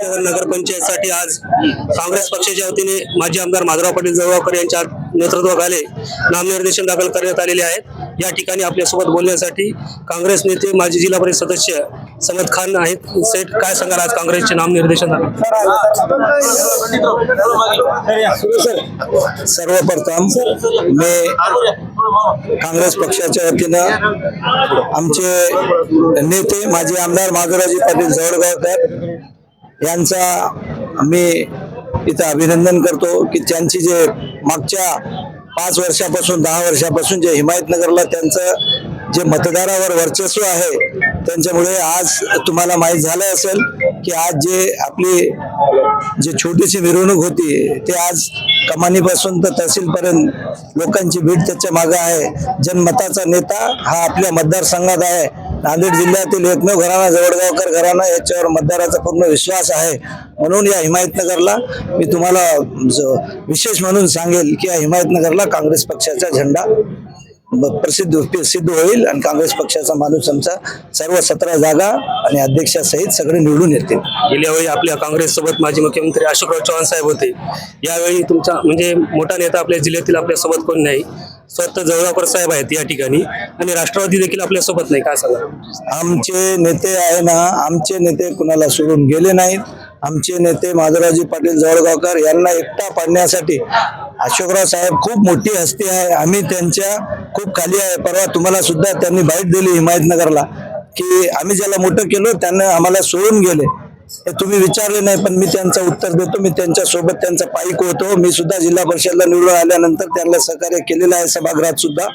नगरपंचायतसाठी आज काँग्रेस पक्षाच्या वतीने माजी आमदार माधवराव पाटील जळगावकर यांच्या नेतृत्वाखाली नामनिर्देशन दाखल करण्यात आलेले आहेत. या ठिकाणी आपल्यासोबत बोलण्यासाठी काँग्रेस नेते माजी जिल्हा परिषद सदस्य समद खान आहेत. सेठ काय सांगाल आज काँग्रेसचे नामनिर्देशन सर्वप्रथम मी काँग्रेस पक्षाच्या वतीनं आमचे नेते माजी आमदार माधवरावजी पाटील जवळगावकर यांचा मी इथं अभिनंदन करतो की त्यांची जे मागच्या पाच वर्षापासून दहा वर्षापासून जे हिमायतनगरला त्यांचं जे मतदारावर वर्चस्व आहे त्यांच्यामुळे आज तुम्हाला माहीत झालं असेल की आज जे आपली जी छोटीशी मिरवणूक होती ते आज कमानीपासून तर तहसीलपर्यंत लोकांची भीड त्याच्या मागं आहे. जनमताचा नेता हा आपल्या मतदारसंघात आहे. नांदेड जिल्ह्यातील एकमेव घराणा जवळगावकर घराणा याच्यावर मतदाराचा पूर्ण विश्वास आहे म्हणून या हिमायतनगरला मी तुम्हाला ज- विशेष म्हणून सांगेल की या हिमायतनगरला काँग्रेस पक्षाचा झेंडा प्रसिद्ध सिद्ध होईल आणि काँग्रेस पक्षाचा माणूस आमचा सर्व सतरा जागा आणि अध्यक्षासहित सगळे निवडून येतील. गेल्या वेळी आपल्या काँग्रेस सोबत माजी मुख्यमंत्री अशोकराव चव्हाण साहेब होते. यावेळी तुमचा म्हणजे मोठा नेता आपल्या जिल्ह्यातील आपल्यासोबत कोण नाही. स्वतः जवळगावकर साहेब आहेत या ठिकाणी. आणि राष्ट्रवादी देखील आपल्यासोबत नाही काय सांगा आमचे नेते आहे ना आमचे नेते कुणाला सोडून गेले नाहीत. आमचे नेते माधवरावजी पाटील जवळगावकर यांना एकटा पाडण्यासाठी अशोकराव साहेब खूप मोठी हस्ती आहे. आम्ही त्यांच्या खूप खाली आहे. परवा तुम्हाला सुद्धा त्यांनी बाईट दिली हिमायतनगरला की आम्ही ज्याला मोठं केलो त्यांना आम्हाला सोडून गेले. हे तुम्ही विचारले नाही पण मी त्यांचं उत्तर देतो. मी त्यांच्यासोबत त्यांचा पाईक होतो मी सुद्धा जिल्हा परिषदला निवडून आल्यानंतर त्यांना सहकार्य केलेलं आहे सभागृहात सुद्धा.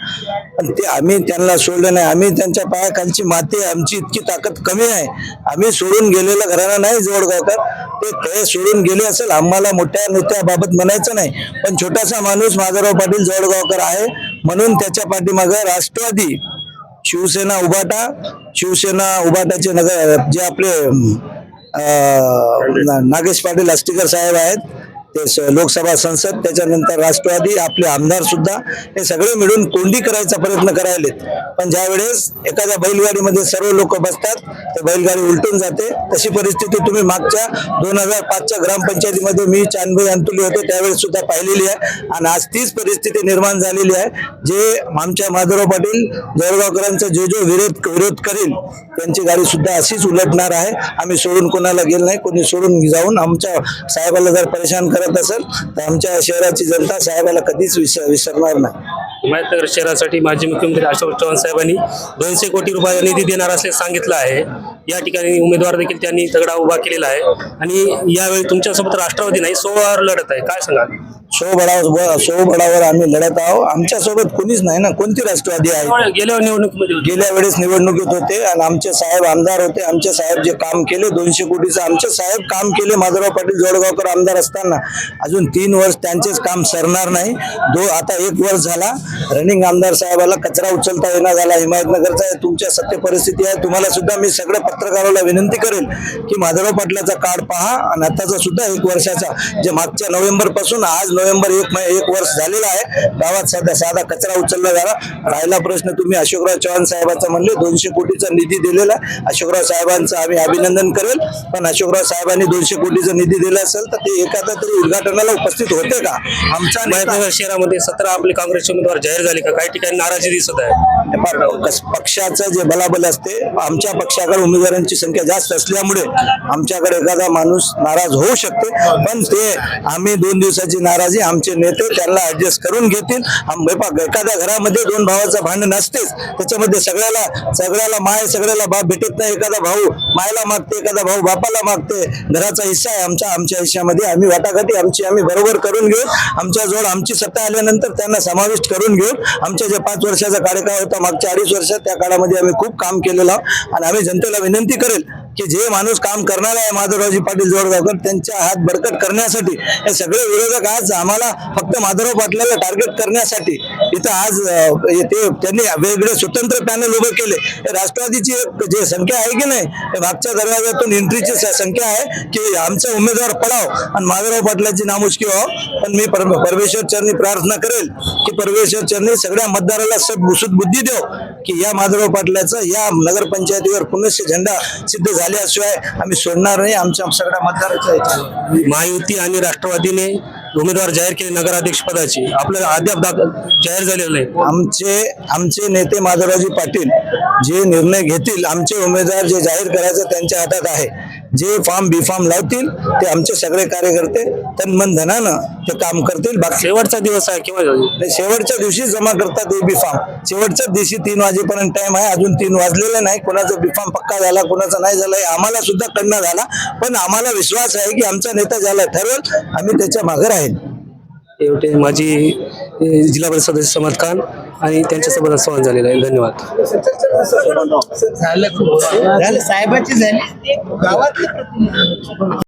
पण ते आम्ही त्यांना सोडलं नाही. आम्ही त्यांच्या पायाखालची माती आमची इतकी ताकद कमी आहे. आम्ही सोडून गेलेलं घराणं नाही जवळगावकर ते ते सोडून गेले असेल आम्हाला मोठ्या नेत्याबाबत म्हणायचं नाही. पण छोटासा माणूस माधवराव पाटील जवळगावकर आहे. म्हणून त्याच्या पाठीमागं राष्ट्रवादी शिवसेना उभाटा शिवसेना उभाटाचे नगर जे आपले नागेश पाटील आष्टीकर साहेब आहेत. ते स- लोकसभा संसद त्याच्यानंतर राष्ट्रवादी आपले आमदार सुद्धा हे सगळे मिळून कोंडी करायचा प्रयत्न करायलेत पण ज्या वेळेस एखाद्या बैलगाडीमध्ये सर्व लोक बसतात ते बैलगाडी उलटून जाते. तशी परिस्थिती तुम्ही मागच्या दोन हजार पाचच्या ग्रामपंचायतीमध्ये मी चांदबाई अंतुली होते त्यावेळेस सुद्धा पाहिलेली आहे. आणि आज तीच परिस्थिती निर्माण झालेली आहे जे आमच्या माधवराव पाटील जळगावकरांचा जो जो विरोध विरोध करेल त्यांची गाडी सुद्धा अशीच उलटणार आहे. आम्ही सोडून कोणाला गेलो नाही कोणी सोडून जाऊन आमच्या साहेबाला जर परेशान करत असेल तर आमच्या शहराची जनता साहेबाला कधीच विसर विसरणार नाही. हिमायतनगर शहरासाठी माजी मुख्यमंत्री अशोक चव्हाण साहेबांनी दोनशे कोटी रुपयाचा निधी देणार असल्याचं सांगितलं आहे. या ठिकाणी उमेदवार देखील त्यांनी तगडा उभा केलेला आहे. आणि यावेळी तुमच्यासोबत राष्ट्रवादी नाही सोळावर लढत आहे. काय सांगा सो बडावर सो बडावर आम्ही लढत आहोत. आमच्यासोबत कोणीच नाही ना? कोणती राष्ट्रवादी आहे? गेल्या निवडणुकीमध्ये होती. गेल्या वेळेस निवडणुकीत होते आणि आमचे साहेब आमदार होते. आमचे साहेब जे काम केले दोनशे कोटीचं आमचे साहेब काम केले. माधवराव पाटील जोडगावकर आमदार असताना. अजून तीन वर्ष त्यांचेच काम सरणार नाही. दो आता एक वर्ष झाला. रनिंग आमदार साहेबाला कचरा उचलता येणार झाला. हिमायतनगरचा आहे, तुमच्या सत्य परिस्थिती आहे. तुम्हाला सुद्धा मी सगळ्या पत्रकाराला विनंती करेल की माधवराव पाटलाचा कार्ड पहा आणि आताचा सुद्धा एक वर्षाचा जे मागच्या नोव्हेंबरपासून आज नोव्हेंबर एक एक वर्ष झालेला आहे गावात साधा साधा कचरा उचलला झाला राहिला प्रश्न तुम्ही अशोकराव चव्हाण साहेबाचा म्हणले दोनशे कोटीचा निधी दिलेला. अशोकराव साहेबांचं आम्ही अभिनंदन करेल पण अशोकराव साहेबांनी दोनशे कोटीचा निधी दिला असेल तर ते एखादा तरी उद्घाटनाला उपस्थित होते का? आमचा नेता- हिमायतनगर शहरामध्ये सतरा आपले काँग्रेसचे उमेदवार जाहीर झाले का? काही ठिकाणी नाराजी दिसत आहे. पक्षाचं जे बलाबल असते आमच्या पक्षाकडे उमेदवारांची संख्या जास्त असल्यामुळे आमच्याकडे एखादा माणूस नाराज होऊ शकते. पण ते आम्ही दोन दिवसाची नाराजी आमचे नेते त्यांना ऍडजस्ट करून घेतील. एखाद्या घरामध्ये दोन भावाचं भांडण असतेच त्याच्यामध्ये सगळ्याला सगळ्याला माय सगळ्याला बाप भेटत नाही एखादा भाऊ मायला मागते एखादा भाऊ बापाला मागते. घराचा हिस्सा आहे आमच्या आमच्या हिश्श्यामध्ये आम्ही वाटाघाटी आमची आम्ही बरोबर करून घेऊ. आमच्याजवळ आमची सत्ता आल्यानंतर त्यांना समाविष्ट करून घेऊ. आमच्या जे पाच वर्षाचा कार्यकाळ होता मागच्या अडीच वर्षात त्या काळामध्ये आम्ही खूप काम केलेलं आहोत. आणि आम्ही जनतेला विनंती करेल की जे माणूस काम करणार आहे माधवरावजी पाटील जोडगावकर त्यांच्या हात बरकट करण्यासाठी हे सगळे विरोधक आज आम्हाला फक्त माधवराव पाटलाला टार्गेट करण्यासाठी इथं आज ते त्यांनी वेगळे स्वतंत्र पॅनल उभे केले. राष्ट्रवादीची जे संख्या आहे की नाही मागच्या दरवाजातून एंट्रीची संख्या आहे की आमचा उमेदवार पडाव आणि माधवराव पाटलाची नामुष्की व्हावं. पण मी परमेश्वर चरणी प्रार्थना करेल की परमेश्वर चरणी सगळ्या मतदाराला सुद बुद्धी देव की या माधवराव पाटलाचा या नगरपंचायतीवर पुनश्च झेंडा सिद्ध झाल्याशिवाय आम्ही सोडणार नाही. आमच्या सगळ्या मतदाराचा महायुती आणि राष्ट्रवादीने उमेदवार जाहीर केले नगराध्यक्ष पदाची. आपल्याला अद्याप दाख- जाहीर झालेलं नाही. आमचे आमचे नेते माधवरावजी पाटील जे निर्णय घेतील आमचे उमेदवार जे जाहीर करायचं त्यांच्या हातात आहे. जे फॉर्म बी फॉर्म लावतील ते आमचे सगळे कार्यकर्ते तन मन धनानं ते काम करतील. बाकी शेवटचा दिवस आहे केव्हा ते शेवटच्या दिवशी जमा करतात ए बी फॉर्म. शेवटच्या दिवशी तीन वाजेपर्यंत टाइम आहे. अजून तीन वाजलेले नाही. कोणाचा बी फॉर्म पक्का झाला कोणाचा नाही झाला हे आम्हाला सुद्धा कळणं झाला. पण आम्हाला विश्वास आहे की आमचा नेता ज्याला ठरवल आम्ही त्याच्यामागे राहील. एवढे माझी जिल्हा परिषद सदस्य समद खान आणि त्यांच्यासोबत संवाद झालेला आहे. धन्यवाद. झालं साहेबाची झाली. गावातले